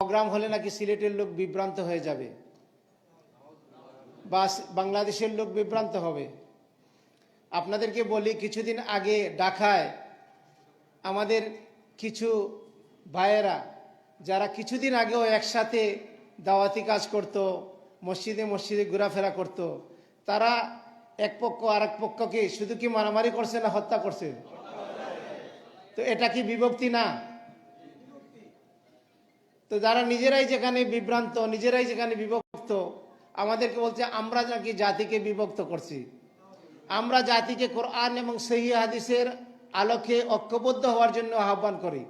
Programme হলে নাকি সিলেটের লোক বিভ্রান্ত হয়ে যাবে? বা বাংলাদেশের লোক বিভ্রান্ত হবে? আপনাদেরকে বলি, কিছুদিন আগে ঢাকায় আমাদের কিছু ভাইয়েরা, যারা কিছুদিন আগেও একসাথে দাওয়াতি কাজ করত, মসজিদে মসজিদে ঘোরাফেরা করত, তারা এক পক্ষ আর এক পক্ষকে শুধু কি মারামারি করছে না হত্যা করছে? তো এটা কি বিভক্তি না? তো যারা নিজেরাই যেখানে বিভ্রান্ত, নিজেরাই যেখানে বিভক্ত, আমাদেরকে বলছে, আমরা নাকি জাতিকে বিভক্ত করছি। আমরা জাতিকে কোরআন এবং সহি হাদিসের আলোকে ঐক্যবদ্ধ হওয়ার জন্য আহ্বান করি।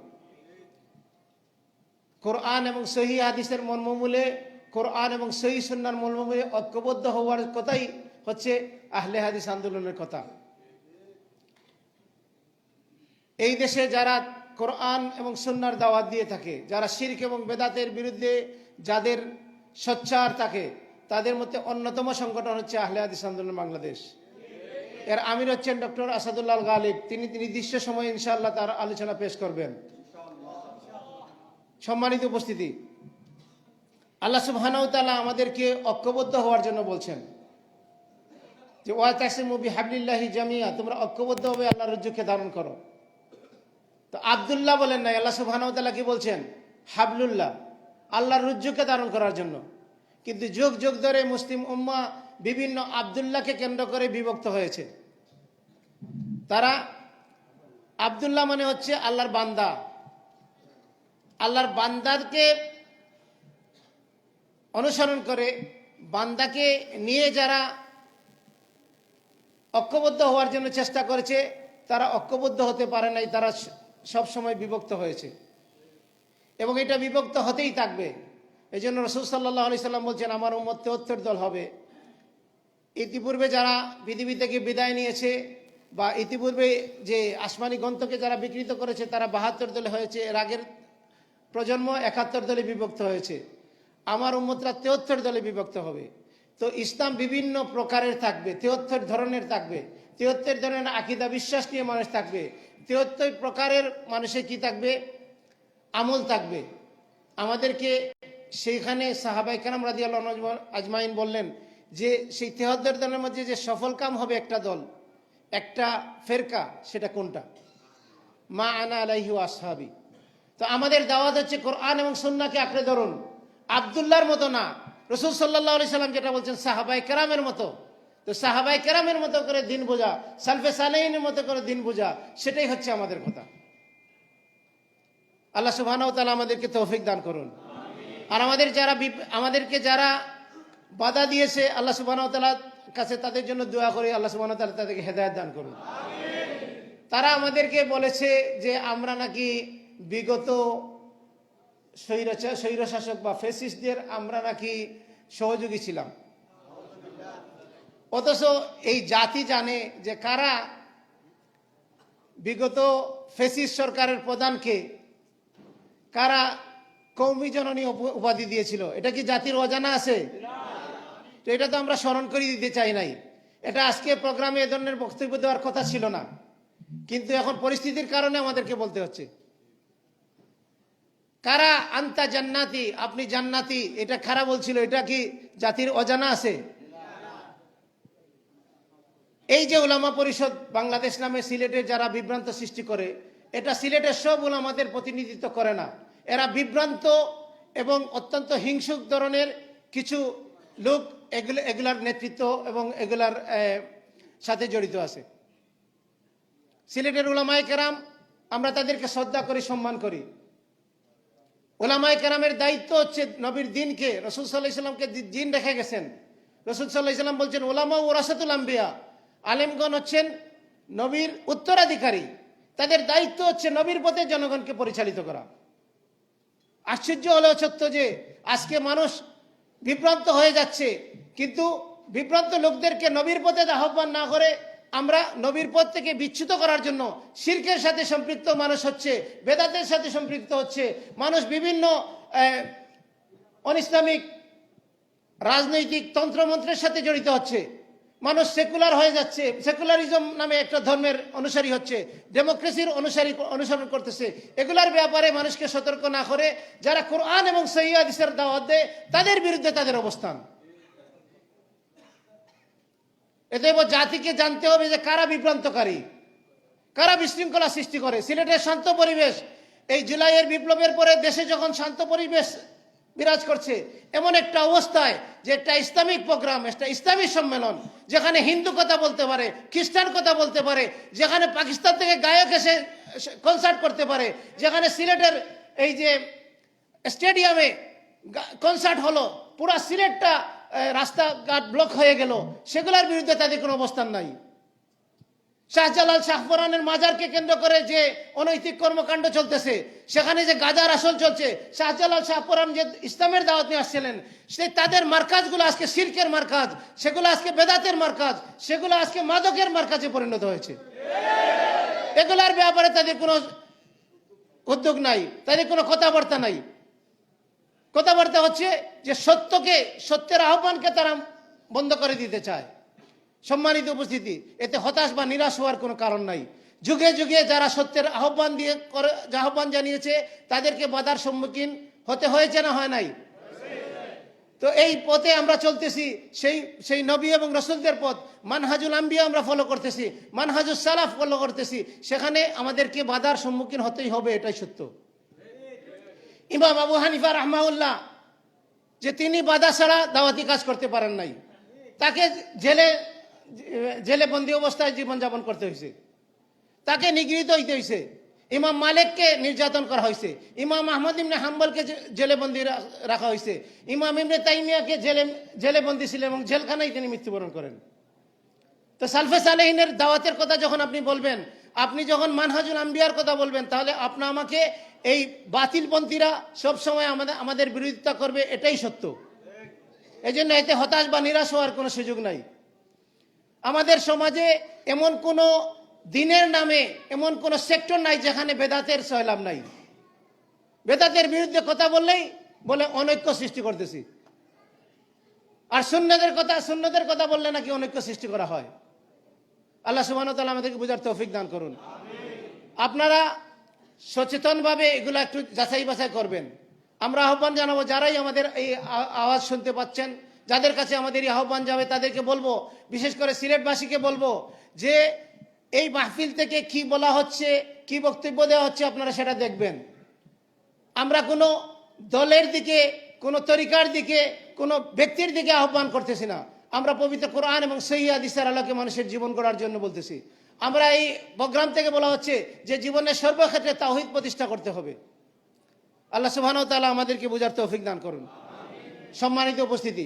কোরআন এবং সহি হাদিসের মর্মমূলে, কোরআন এবং সহি সন্ন্যার মর্মমূলে ঐক্যবদ্ধ হওয়ার কথাই হচ্ছে আহলে হাদিস আন্দোলনের কথা। এই দেশে যারা কোরআন এবং সন্ন্যার দাওয়াত দিয়ে থাকে। যারা শির্ক এবং বেদাতের বিরুদ্ধে যাদের সোচ্চার থাকে, তাদের মধ্যে অন্যতম সংগঠন হচ্ছে আহলে হাদিস আন্দোলন বাংলাদেশ। এর আমির হচ্ছেন ডক্টর আসাদুল্লাহ গালিব। তিনি নির্দিষ্ট সময়ে ইনশাআল্লাহ তার আলোচনা পেশ করবেন। সম্মানিত উপস্থিতি। আল্লাহ সুবহানাহু আমাদেরকে ঐক্যবদ্ধ হওয়ার জন্য বলছেন যে, ওয়া তাসিমু বিহাবলিল্লাহি জামিয়া তোমরা ঐক্যবদ্ধ হবে আল্লাহর রজ্জুকে ধারণ করো। তো আব্দুল্লাহ বলেন নাই, আল্লাহ সুবহানাহু কি বলছেন? হাবলুল্লাহ, আল্লাহর রুজ্জুকে ধারণ করার জন্য। কিন্তু যুগ যুগ ধরে মুসলিম উম্মা বিভিন্ন আবদুল্লাহকে কেন্দ্র করে বিভক্ত হয়েছে। তারা আবদুল্লাহ মানে হচ্ছে আল্লাহর বান্দা। আল্লাহর বান্দাকে অনুসরণ করে, বান্দাকে নিয়ে যারা ঐক্যবদ্ধ হওয়ার জন্য চেষ্টা করেছে, তারা ঐক্যবদ্ধ হতে পারে নাই, তারা সব সময় বিভক্ত হয়েছে। এবং এটা বিভক্ত হতেই থাকবে। এই জন্য রসুল সাল্লাহ আলি সাল্লাম বলছেন, আমার উম্মত তেহত্তর দল হবে। ইতিপূর্বে যারা পৃথিবী থেকে বিদায় নিয়েছে বা ইতিপূর্বে যে আসমানি গ্রন্থকে যারা বিকৃত করেছে, তারা বাহাত্তর দলে হয়েছে। এর আগের প্রজন্ম একাত্তর দলে বিভক্ত হয়েছে। আমার উম্মতরা তেহত্তর দলে বিভক্ত হবে। তো ইসলাম বিভিন্ন প্রকারের থাকবে, তেহত্তর ধরনের থাকবে। তেহত্তর ধরনের আকিদা, বিশ্বাস নিয়ে মানুষ থাকবে। তেহত্তর প্রকারের মানুষের কি থাকবে? আমল থাকবে। আমাদেরকে সেইখানে সাহাবাই কালাম রাজি আল্লাহ আজমাইন বললেন যে, সেই তেহত্তর দলের মধ্যে যে সফল কাম হবে একটা দল, একটা ফেরকা, সেটা কোনটা? মা আনা আলাইহু আসহাবি। তো আমাদের দাওয়াত হচ্ছে কোরআন এবং সন্নাকে আঁকড়ে ধরুন। আবদুল্লাহর মতো না। রসুল সাল্লাহ আলি সাল্লাম যেটা বলছেন সাহাবাই কেরামের মতো। তো সাহাবাই কেরামের মতো করে দিন বোঝা, সালফে সালাইনের মতো করে দিন বোঝা, সেটাই হচ্ছে আমাদের কথা। আল্লাহ সুবাহ তালা আমাদেরকে তৌফিক দান করুন। আর আমাদের যারা আমাদেরকে যারা বাধা দিয়েছে, আল্লাহ সুবাহ তালার কাছে তাদের জন্য দোয়া করি আল্লাহ সুবাহ তালা তাদেরকে হেদায়ত দান করুন। তারা আমাদেরকে বলেছে যে আমরা নাকি বিগত স্বৈরশাসক বা ফেসিসদের আমরা নাকি সহযোগী ছিলাম। অথচ এই জাতি জানে যে কারা বিগত ফেসিস সরকারের প্রধানকে কারা কৌমি জননী উপাধি দিয়েছিল। এটা কি জাতির অজানা আছে? তো এটা তো আমরা স্মরণ করে দিতে চাই নাই। এটা আজকে প্রোগ্রামে এ ধরনের বক্তব্য দেওয়ার কথা ছিল না। কিন্তু এখন পরিস্থিতির কারণে আমাদেরকে বলতে হচ্ছে। কারা আন্তা জান্নাতি, আপনি জান্নাতি, এটা খারাপ বলছিল? এটা কি জাতির অজানা আছে? এই যে ওলামা পরিষদ বাংলাদেশ নামে সিলেটে যারা বিভ্রান্ত সৃষ্টি করে, এটা সিলেটের সব ওলামাদের প্রতিনিধিত্ব করে না। এরা বিভ্রান্ত এবং অত্যন্ত হিংসুক ধরনের কিছু লোক এগুলো এগুলার নেতৃত্ব এবং এগুলার সাথে জড়িত আছে। সিলেটের ওলামায় কেরাম, আমরা তাদেরকে শ্রদ্ধা করি, সম্মান করি। ওলামায় কেরামের দায়িত্ব হচ্ছে নবীর দিনকে, রসুল সাল্লাহ ইসলামকে দিন রেখে গেছেন। রসুল সাল্লাহ ইসলাম বলছেন ওলামা ও রাসাতুল আম্বিয়া। আলেমগণ হচ্ছেন নবীর উত্তরাধিকারী। তাদের দায়িত্ব হচ্ছে নবীর পথে জনগণকে পরিচালিত করা। আশ্চর্য হলেও সত্য যে আজকে মানুষ বিভ্রান্ত হয়ে যাচ্ছে, কিন্তু বিভ্রান্ত লোকদেরকে নবীর পথে আহ্বান না করে, আমরা নবীর পথ থেকে বিচ্যুত করার জন্য শির্কের সাথে সম্পৃক্ত মানুষ হচ্ছে, বেদাতের সাথে সম্পৃক্ত হচ্ছে, মানুষ বিভিন্ন অনিসলামিক রাজনৈতিক তন্ত্রমন্ত্রের সাথে জড়িত হচ্ছে। মানুষ সেকুলার হয়ে যাচ্ছে। সেকুলারিজম নামে একটা ধর্মের অনুসারী হচ্ছে। ডেমোক্রেসির অনুসারী অনুসরণ করতেছে। এগুলার ব্যাপারে মানুষকে সতর্ক না করে যারা কোরআন এবং সৈয়াদিসের দাওয়াত দেয়, তাদের বিরুদ্ধে তাদের অবস্থান। এতে জাতিকে জানতে হবে যে কারা বিভ্রান্তকারী, কারা বিশৃঙ্খলা সৃষ্টি করে। সিলেটের শান্ত পরিবেশ, এই জুলাইয়ের বিপ্লবের পরে দেশে যখন শান্ত পরিবেশ বিরাজ করছে। এমন একটা অবস্থায় যে একটা ইসলামিক প্রোগ্রাম, একটা ইসলামী সম্মেলন, যেখানে হিন্দু কথা বলতে পারে, খ্রিস্টান কথা বলতে পারে, যেখানে পাকিস্তান থেকে গায়ক এসে কনসার্ট করতে পারে, যেখানে সিলেটের এই যে স্টেডিয়ামে কনসার্ট হলো, পুরা সিলেটটা রাস্তাঘাট ব্লক হয়ে গেল, সেগুলোর বিরুদ্ধে তাদের কোনো অবস্থান নাই। শাহজালাল শাহপরানের মাজারকে কেন্দ্র করে যে অনৈতিক কর্মকাণ্ড চলতেছে, সেখানে যে গাজার আসল চলছে, শাহজালাল শাহপরান যে ইসলামের দাওয়াত নিয়ে আসছিলেন, সে তাদের মার্কাজগুলো আজকে সিল্কের মার্কাজ, সেগুলো আজকে বেদাতের মার্কাজ, সেগুলো আজকে মাদকের মার্কাজে পরিণত হয়েছে। এগুলার ব্যাপারে তাদের কোনো উদ্যোগ নাই, তাদের কোনো কথাবার্তা নাই। কথাবার্তা হচ্ছে যে সত্যকে, সত্যের আহ্বানকে তারা বন্ধ করে দিতে চায়। সম্মানিত উপস্থিতি, এতে হতাশ বা নিরাশ হওয়ার কোনো কারণ নাই। যুগে যুগে যারা সত্যের আহ্বান দিয়ে করে, আহ্বান জানিয়েছে, তাদেরকে বাধার সম্মুখীন হতে হয়েছে না হয় নাই? তো এই পথে আমরা চলতেছি, সেই সেই নবী এবং রসুলদের পথ। মানহাজুল আম্বিয়া আমরা ফলো করতেছি মানহাজুল সালাফ ফলো করতেছি। সেখানে আমাদেরকে বাধার সম্মুখীন হতেই হবে, এটাই সত্য। ইমাম আবু হানিফা রহমাউল্লাহ যে তিনি বাধা ছাড়া দাওয়াতি কাজ করতে পারেন নাই। তাকে জেলে জেলে বন্দি অবস্থায় জীবনযাপন করতে হয়েছে তাকে নিগৃহীত হইতে হয়েছে ইমাম মালিককে নির্যাতন করা হয়েছে ইমাম আহমদ ইমনে হাম্বলকে জে- জেলে বন্দি রা- রাখা হয়েছে ইমাম ইমনে তাইমিয়াকে জেলে জেলে বন্দি ছিলেন এবং জেলখানায় তিনি মৃত্যুবরণ করেন। তো সালফে সালেহিনের দাওয়াতের কথা যখন আপনি বলবেন, আপনি যখন মানহাজুল আম্বিয়ার কথা বলবেন, তাহলে আপনি আমাকে এই বাতিলপন্থীরা সবসময় আমাদের আমাদের বিরোধিতা করবে, এটাই সত্য। এই জন্য এতে হতাশ বা নিরাশ হওয়ার কোনো সুযোগ নাই। আমাদের সমাজে এমন কোনো দিনের নামে, এমন কোনো সেক্টর নাই যেখানে বেদাতের সয়লাভ নাই। বেদাতের বিরুদ্ধে কথা বললেই বলে অনৈক্য সৃষ্টি করতেছি। আর শূন্যদের কথা শূন্যদের কথা বললে নাকি অনৈক্য সৃষ্টি করা হয়? আল্লাহ সুবাহ তালা আমাদেরকে বোঝার তৌফিক দান করুন। আপনারা সচেতনভাবে এগুলো একটু যাচাই বাছাই করবেন। আমরা আহ্বান জানাব, যারাই আমাদের এই আওয়াজ শুনতে পাচ্ছেন যাদের কাছে আমাদের এই আহ্বান যাবে, তাদেরকে বলব, বিশেষ করে সিলেটবাসীকে বলব, যে এই মাহফিল থেকে কি বলা হচ্ছে, কি বক্তব্য দেওয়া হচ্ছে, আপনারা সেটা দেখবেন। আমরা কোনো দলের দিকে, কোনো তরিকার দিকে, কোনো ব্যক্তির দিকে আহ্বান করতেছি না। আমরা পবিত্র কোরআন এবং সহি আলোকে মানুষের জীবন গড়ার জন্য বলতেছি। আমরা এই প্রোগ্রাম থেকে বলা হচ্ছে যে জীবনের সর্বক্ষেত্রে তাওহিদ প্রতিষ্ঠা করতে হবে। আল্লাহ সুবহান তাআলা আমাদেরকে বোঝার তৌফিক দান করুন। সম্মানিত উপস্থিতি।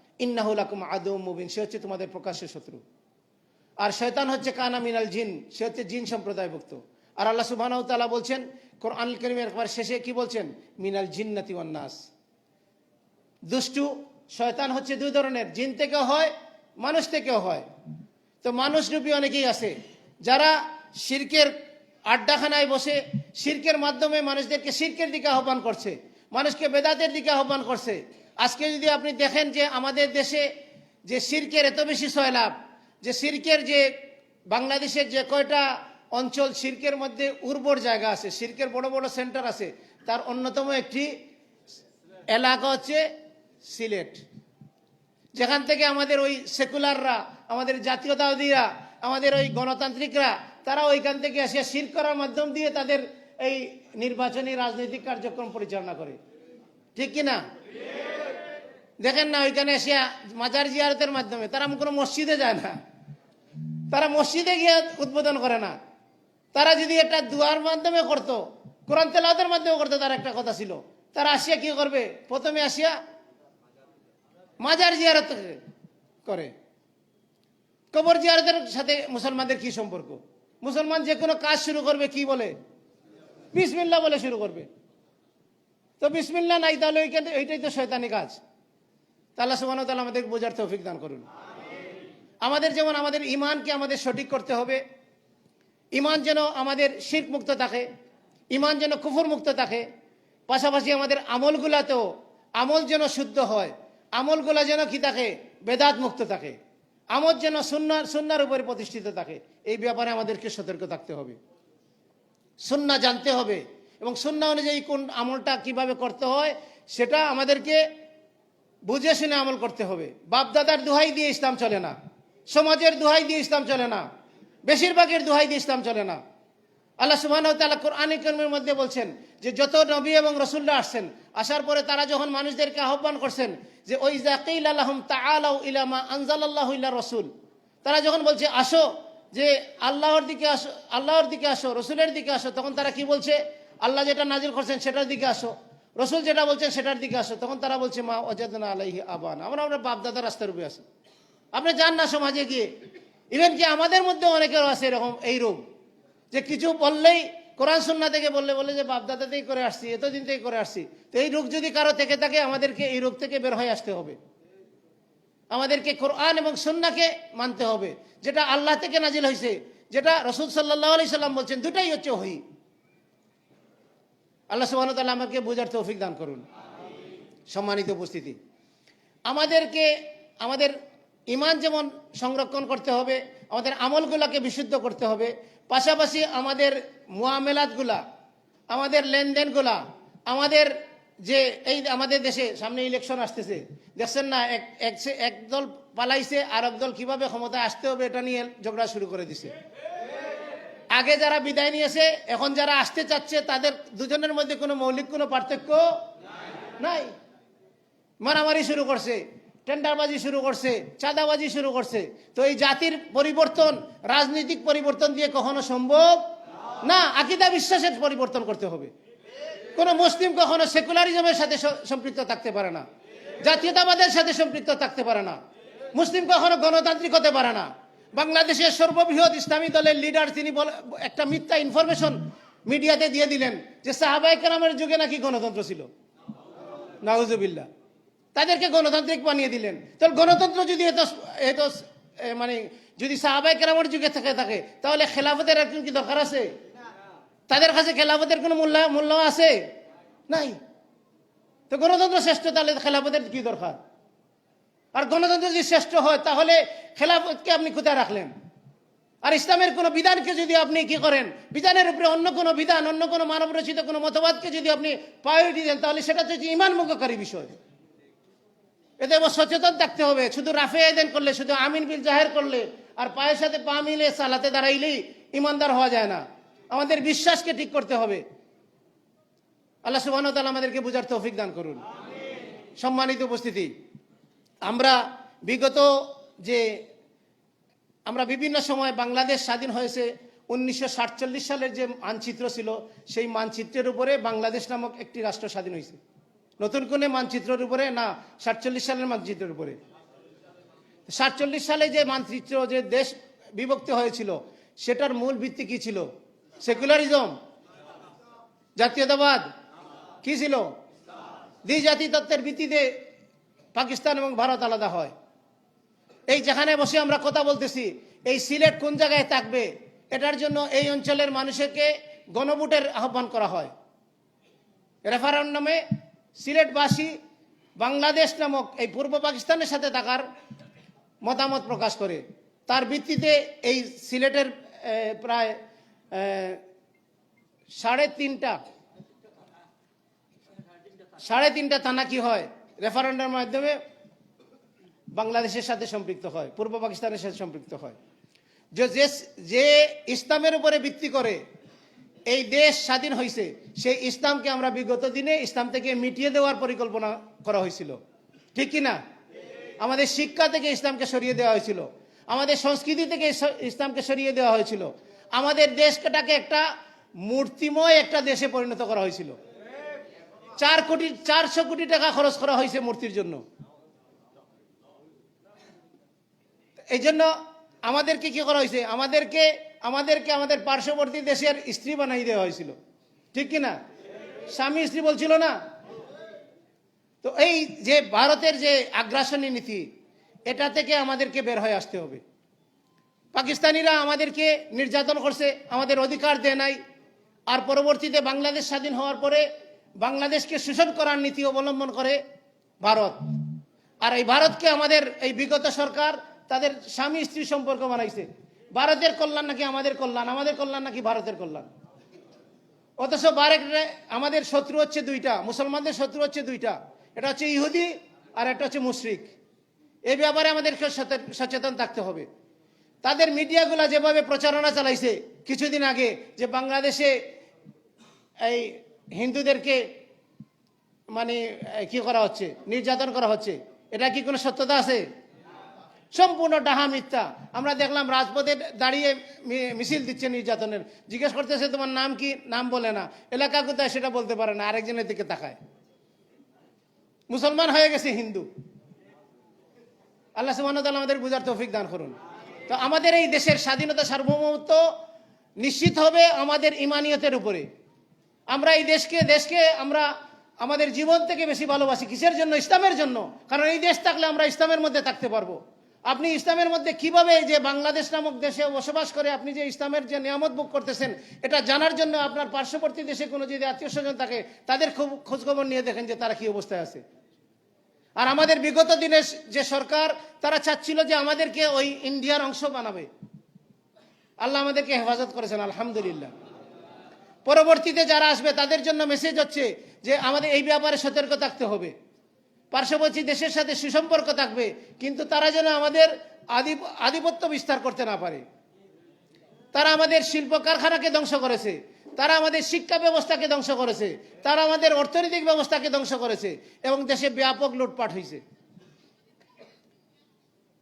ইন্নাহু লাকুম আদুউম মুবিন, সে হচ্ছে তোমাদের প্রকাশ্য শত্রু। আর শয়তান হচ্ছে কানা মিনাল জিন, সে হচ্ছে জিন সম্প্রদায়ভুক্ত। আর আল্লাহ সুবহানাহু তাআলা বলছেন, কোরআন করিমের শেষে কি বলছেন? মিনাল জিন্নাতি নাস। দুষ্টু শয়তান হচ্ছে দুই ধরনের, জিন থেকেও হয়, মানুষ থেকেও হয়। তো মানুষরূপী অনেকেই আছে, যারা শিরকের আড্ডাখানায় বসে শিরকের মাধ্যমে মানুষদেরকে শিরকের দিকে আহ্বান করছে, মানুষকে বেদাতের দিকে আহ্বান করছে। আজকে যদি আপনি দেখেন যে আমাদের দেশে যে শিরকের এত বেশি সয়লাভ যে শিরকের যে বাংলাদেশের যে কয়টা অঞ্চল শিরকের মধ্যে উর্বর জায়গা আছে শিরকের বড় বড় সেন্টার আছে, তার অন্যতম একটি এলাকা হচ্ছে সিলেট। যেখান থেকে আমাদের ওই সেকুলাররা, আমাদের জাতীয়তাবাদীরা, আমাদের ওই গণতান্ত্রিকরা, তারা ওইখান থেকে আসিয়া শির করার মাধ্যম দিয়ে তাদের এই নির্বাচনী রাজনৈতিক কার্যক্রম পরিচালনা করে। ঠিক কি না? দেখেন না, ওইখানে আসিয়া মাজার জিয়ারতের মাধ্যমে, তারা কোনো মসজিদে যায় না। তারা মসজিদে গিয়ে উদ্বোধন করে না। তারা যদি এটা দুয়ার মাধ্যমে করতো, কোরআন তেলাওয়াতের মাধ্যমে করতো, তার একটা কথা ছিল। তারা আসিয়া কি করবে? প্রথমে আসিয়া মাজার জিয়ারত করে। কবর জিয়ারতের সাথে মুসলমানদের কি সম্পর্ক? মুসলমান যে কোনো কাজ শুরু করবে, কি বলে? বিসমিল্লা বলে শুরু করবে। তো বিসমিল্লা নাই, তাহলে ওইখানে এইটাই তো শয়তানি কাজ। তাল্লা সুবাহ তাহলে আমাদের বোঝার তৌফিক দান করুন। আমাদের যেমন আমাদের ইমানকে আমাদের সঠিক করতে হবে ইমান যেন আমাদের শির মুক্ত থাকে ইমান যেন কুফুর মুক্ত থাকে পাশাপাশি আমাদের আমলগুলাতেও আমল যেন শুদ্ধ হয় আমলগুলা যেন কি থাকে? বেদাত মুক্ত থাকে আমল যেন সুন্নার সুন্নার উপরে প্রতিষ্ঠিত থাকে এই ব্যাপারে আমাদেরকে সতর্ক থাকতে হবে। সুন্না জানতে হবে এবং সুন্না অনুযায়ী কোন আমলটা কীভাবে করতে হয় সেটা আমাদেরকে বুঝে শুনে আমল করতে হবে। বাপদাদার দোহাই দিয়ে ইসলাম চলে না। সমাজের দোহাই দিয়ে ইসলাম চলে না। বেশিরভাগের দোহাই দিয়ে ইসলাম চলে না। আল্লাহ তাআলা কোরআন কর্মের মধ্যে বলছেন যে, যত নবী এবং রসুল্লাহ আসছেন, আসার পরে তারা যখন মানুষদেরকে আহ্বান করছেন যে, ওই জাকিল আল্লাহম তাআলাউ ইলামা আনজালাল্লাহু ইল্লা রসুল। তারা যখন বলছে, আসো। যে, আল্লাহর দিকে আসো, আল্লাহর দিকে আসো, রসুলের দিকে আসো, তখন তারা কি বলছে? আল্লাহ যেটা নাজির করছেন, সেটার দিকে আসো। রসুল যেটা বলছেন সেটার দিকে আসো। তখন তারা বলছে, মা অজাদনা আলাইহি আবান। আমরা আমরা বাপদাদা রাস্তার উপরে আসি আপনি যান না সমাজে গিয়ে। ইভেন কি আমাদের মধ্যে অনেকের আছে এরকম, এই রোগ। যে কিছু বললেই, কোরআন সুন্না থেকে বললে বলে যে বাপদাদাতেই করে আসছি, এতদিন থেকে করে আসছি। তো এই রোগ যদি কারও থেকে থাকে, আমাদেরকে এই রোগ থেকে বের হয়ে আসতে হবে। আমাদেরকে কোরআন এবং সুন্নাকে মানতে হবে। যেটা আল্লাহ থেকে নাজিল হয়েছে, যেটা রসুল সাল্লাহ আলি সাল্লাম বলছেন, দুটাই হচ্ছে হই আল্লাহ সুবাহ তাল্লাহ আমাকে বোঝার তৌফিক দান করুন। সম্মানিত উপস্থিতি। আমাদেরকে, আমাদের ইমান যেমন সংরক্ষণ করতে হবে, আমাদের আমলগুলাকে বিশুদ্ধ করতে হবে, পাশাপাশি আমাদের মোয়ামেলাতগুলা আমাদের লেনদেনগুলা, আমাদের যে এই আমাদের দেশে সামনে ইলেকশন আসতেছে, দেখছেন না, এক এক, সে- এক দল পালাইছে আর এক দল কীভাবে ক্ষমতায় আসতে হবে এটা নিয়ে ঝগড়া শুরু করে দিছে। আগে যারা বিদায় নিয়েছে, এখন যারা আসতে চাচ্ছে, তাদের দুজনের মধ্যে কোনো মৌলিক কোনো পার্থক্য নাই? মারামারি শুরু করছে, টেন্ডারবাজি শুরু করছে, চাঁদাবাজি শুরু করছে। তো এই জাতির পরিবর্তন, রাজনৈতিক পরিবর্তন দিয়ে কখনো সম্ভব না? আকিদা বিশ্বাসের পরিবর্তন করতে হবে। কোন মুসলিম কখনো সেকুলারিজমের সাথে সম্পৃক্ত থাকতে পারে না। জাতীয়তাবাদের সাথে সম্পৃক্ত থাকতে পারে না। মুসলিম কখনো গণতান্ত্রিক হতে পারে না। বাংলাদেশের সর্ববৃহৎ ইসলামী দলের লিডার তিনি একটা মিথ্যা ইনফরমেশন মিডিয়াতে দিয়ে দিলেন যে সাহাবাই কেরামের যুগে নাকি গণতন্ত্র ছিল। নাউজুবিল্লাহ। তাদেরকে গণতান্ত্রিক বানিয়ে দিলেন। তাহলে গণতন্ত্র যদি এত এত মানে যদি সাহাবাই কেরামের যুগে থেকে, থাকে, তাহলে খেলাফতের একজন কি দরকার আছে? তাদের কাছে খেলাফতের কোনো মূল্য মূল্য আছে? নাই। তো গণতন্ত্র শ্রেষ্ঠ, তাহলে খেলাফতের কি দরকার? আর গণতন্ত্র যদি শ্রেষ্ঠ হয়, তাহলে খেলাফতকে আপনি কোথায় রাখলেন? আর ইসলামের কোনো বিধানকে যদি আপনি কি করেন, বিধানের উপরে অন্য কোনো বিধান, অন্য কোনো মানব রচিত কোনো মতবাদকে যদি আপনি প্রায়োরিটি দেন, তাহলে সেটা হচ্ছে ইমান মুখকারী বিষয়। এতে সচেতন থাকতে হবে, শুধু রাফে আয়দেন করলে, শুধু আমিন বিল জাহের করলে, আর পায়ের সাথে পা মিলে সালাতে দাঁড়াইলেই ইমানদার হওয়া যায় না। আমাদের বিশ্বাসকে ঠিক করতে হবে। আল্লাহ সুবাহ আমাদেরকে বোঝার তৌফিক দান করুন। সম্মানিত উপস্থিতি। আমরা বিগত যে, আমরা বিভিন্ন সময় বাংলাদেশ স্বাধীন হয়েছে উনিশশো সালের যে মানচিত্র ছিল, সেই মানচিত্রের উপরে বাংলাদেশ নামক একটি রাষ্ট্র স্বাধীন হয়েছে। নতুন কোনো মানচিত্রের উপরে না, সাতচল্লিশ সালের মানচিত্রের উপরে। সাতচল্লিশ সালে যে মানচিত্র, যে দেশ বিভক্ত হয়েছিল, সেটার মূল ভিত্তি কি ছিল? সেকুলারিজম? জাতীয়তাবাদ? কি ছিল? দ্বিজাতি তত্ত্বের ভিত্তিতে পাকিস্তান এবং ভারত আলাদা হয়। এই যেখানে বসে আমরা কথা বলতেছি, এই সিলেট কোন জায়গায় থাকবে, এটার জন্য এই অঞ্চলের মানুষকে গণভোটের আহ্বান করা হয়। রেফারেন্ডামে সিলেটবাসী বাংলাদেশ নামক এই পূর্ব পাকিস্তানের সাথে থাকার মতামত প্রকাশ করে। তার ভিত্তিতে এই সিলেটের প্রায় সাড়ে তিনটা সাড়ে তিনটা থানা কি হয়? রেফারেন্ডামের মাধ্যমে বাংলাদেশের সাথে সম্পৃক্ত হয়, পূর্ব পাকিস্তানের সাথে সম্পৃক্ত হয়। যে, যে- যে ইসলামের উপরে ভিত্তি করে এই দেশ স্বাধীন হয়েছে সেই ইসলামকে আমরা বিগত দিনে ইসলাম থেকে মিটিয়ে দেওয়ার পরিকল্পনা করা হয়েছিল। ঠিক কি না? আমাদের শিক্ষা থেকে ইসলামকে সরিয়ে দেওয়া হয়েছিল। আমাদের সংস্কৃতি থেকে ইসলামকে সরিয়ে দেওয়া হয়েছিল। আমাদের দেশটাকে একটা মূর্তিময় একটা দেশে পরিণত করা হয়েছিল। চার কোটি, চারশো কোটি টাকা খরচ করা হয়েছে মূর্তির জন্য। এই জন্য আমাদেরকে কি করা হয়েছে? আমাদেরকে আমাদেরকে আমাদের পার্শ্ববর্তী দেশের স্ত্রী বানাই দেওয়া হয়েছিল। ঠিক কি না? স্বামী স্ত্রী বলছিল না? তো এই যে ভারতের যে আগ্রাসনী নীতি, এটা থেকে আমাদেরকে বের হয়ে আসতে হবে। পাকিস্তানিরা আমাদেরকে নির্যাতন করছে, আমাদের অধিকার দেয় নাই। আর পরবর্তীতে বাংলাদেশ স্বাধীন হওয়ার পরে বাংলাদেশকে শোষণ করার নীতি অবলম্বন করে ভারত। আর এই ভারতকে আমাদের এই বিগত সরকার তাদের স্বামী স্ত্রী সম্পর্ক বানাইছে। ভারতের কল্যাণ নাকি আমাদের কল্যাণ? আমাদের কল্যাণ নাকি ভারতের কল্যাণ? অথচ বারেক আমাদের শত্রু হচ্ছে দুইটা, মুসলমানদের শত্রু হচ্ছে দুইটা। এটা হচ্ছে ইহুদি আর একটা হচ্ছে মুশরিক। এই ব্যাপারে আমাদেরকে সচেতন থাকতে হবে। তাদের মিডিয়াগুলো যেভাবে প্রচারণা চালাইছে কিছুদিন আগে যে বাংলাদেশে এই হিন্দুদেরকে মানে কি করা হচ্ছে? নির্যাতন করা হচ্ছে। এটা কি কোনো সত্যতা আছে? সম্পূর্ণ ডাহা মিথ্যা। আমরা দেখলাম রাজপথে দাঁড়িয়ে মিছিল দিচ্ছে নির্যাতনের। জিজ্ঞেস করতেছে, তোমার নাম কি? নাম বলে না। এলাকা কোথায় সেটা বলতে পারে না। আরেকজনের দিকে তাকায়। মুসলমান হয়ে গেছে হিন্দু। আল্লাহ তাআলা আমাদের বুঝার তৌফিক দান করুন। তো আমাদের এই দেশের স্বাধীনতা সার্বভৌমত্ব নিশ্চিত হবে আমাদের ইমানিয়তের উপরে। আমরা এই দেশকে দেশকে আমরা আমাদের জীবন থেকে বেশি ভালোবাসি। কিসের জন্য? ইসলামের জন্য। কারণ এই দেশ থাকলে আমরা ইসলামের মধ্যে থাকতে পারব। আপনি ইসলামের মধ্যে কীভাবে যে বাংলাদেশ নামক দেশে বসবাস করে আপনি যে ইসলামের যে নিয়ামত ভোগ করতেছেন, এটা জানার জন্য আপনার পার্শ্ববর্তী দেশে কোনো যদি আত্মীয় স্বজন থাকে, তাদের খুব খোঁজখবর নিয়ে দেখেন যে তারা কি অবস্থায় আছে। আর আমাদের বিগত দিনের যে সরকার, তারা চাচ্ছিল যে আমাদেরকে ওই ইন্ডিয়ার অংশ বানাবে। আল্লাহ আমাদেরকে হেফাজত করেছেন, আলহামদুলিল্লাহ। পরবর্তীতে যারা আসবে, তাদের জন্য মেসেজ হচ্ছে যে আমাদের এই ব্যাপারে সতর্ক থাকতে হবে। পার্শ্ববর্তী দেশের সাথে সুসম্পর্ক থাকবে, কিন্তু তারা যেন আমাদের আদি, আধিপত্য বিস্তার করতে না পারে। তারা আমাদের শিল্প কারখানাকে ধ্বংস করেছে, তারা আমাদের শিক্ষা ব্যবস্থাকে ধ্বংস করেছে, তারা আমাদের অর্থনৈতিক ব্যবস্থাকে ধ্বংস করেছে এবং দেশে ব্যাপক লুটপাট হয়েছে।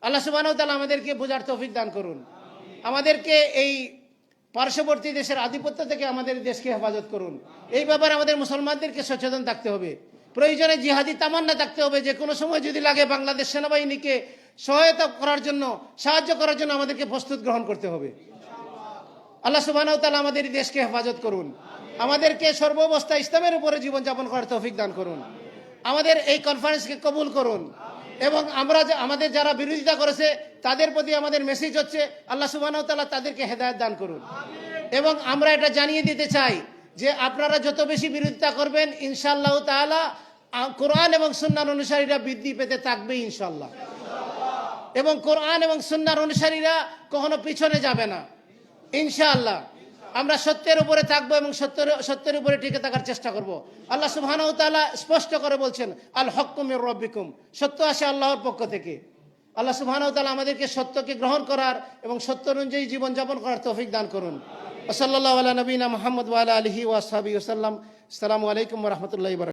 আল্লাহ সুবাহ আমাদেরকে বোঝার তৌফিক দান করুন। আমাদেরকে এই পার্শ্ববর্তী দেশের আধিপত্য থেকে আমাদের দেশকে হেফাজত করুন। এই ব্যাপারে আমাদের মুসলমানদেরকে সচেতন থাকতে হবে। প্রয়োজনে জিহাদি তামান্না থাকতে হবে। যে কোনো সময় যদি লাগে বাংলাদেশ সেনাবাহিনীকে সহায়তা করার জন্য, সাহায্য করার জন্য আমাদেরকে প্রস্তুত গ্রহণ করতে হবে। আল্লাহ সুবাহ আমাদের এই দেশকে হেফাজত করুন। আমাদেরকে সর্বাবস্থায় ইসলামের উপরে জীবনযাপন করার তৌফিক দান করুন। আমাদের এই কনফারেন্সকে কবুল করুন। এবং আমরা আমাদের যারা বিরোধিতা করেছে তাদের প্রতি আমাদের মেসেজ হচ্ছে, আল্লাহ সুবাহ তাদেরকে হেদায়ত দান করুন। এবং আমরা এটা জানিয়ে দিতে চাই যে আপনারা যত বেশি বিরোধিতা করবেন, ইনশাআল্লাহ তাআলা কোরআন এবং সুন্নার অনুসারীরা বৃদ্ধি পেতে থাকবে ইনশাল্লাহ এবং কোরআন এবং সুন্নার অনুসারীরা কখনো পিছনে যাবে না, ইনশাআল্লাহ। আমরা সত্যের উপরে থাকব এবং সত্যের সত্যের উপরে টিকে থাকার চেষ্টা করব। আল্লাহ ওয়া স্পষ্ট করে বলছেন আল হক্কুমির রব্বিকুম। সত্য আসে আল্লাহর পক্ষ থেকে। আল্লাহ সুবহানাহু আমাদেরকে সত্যকে গ্রহণ করার এবং সত্য অনুযায়ী জীবনযাপন করার তৌফিক দান করুন। ওয়া নবীনা আলা নবিনা আলহি ওয়াসাবি ওয়া আসসালামু আলাইকুম রহমতুল্লাহ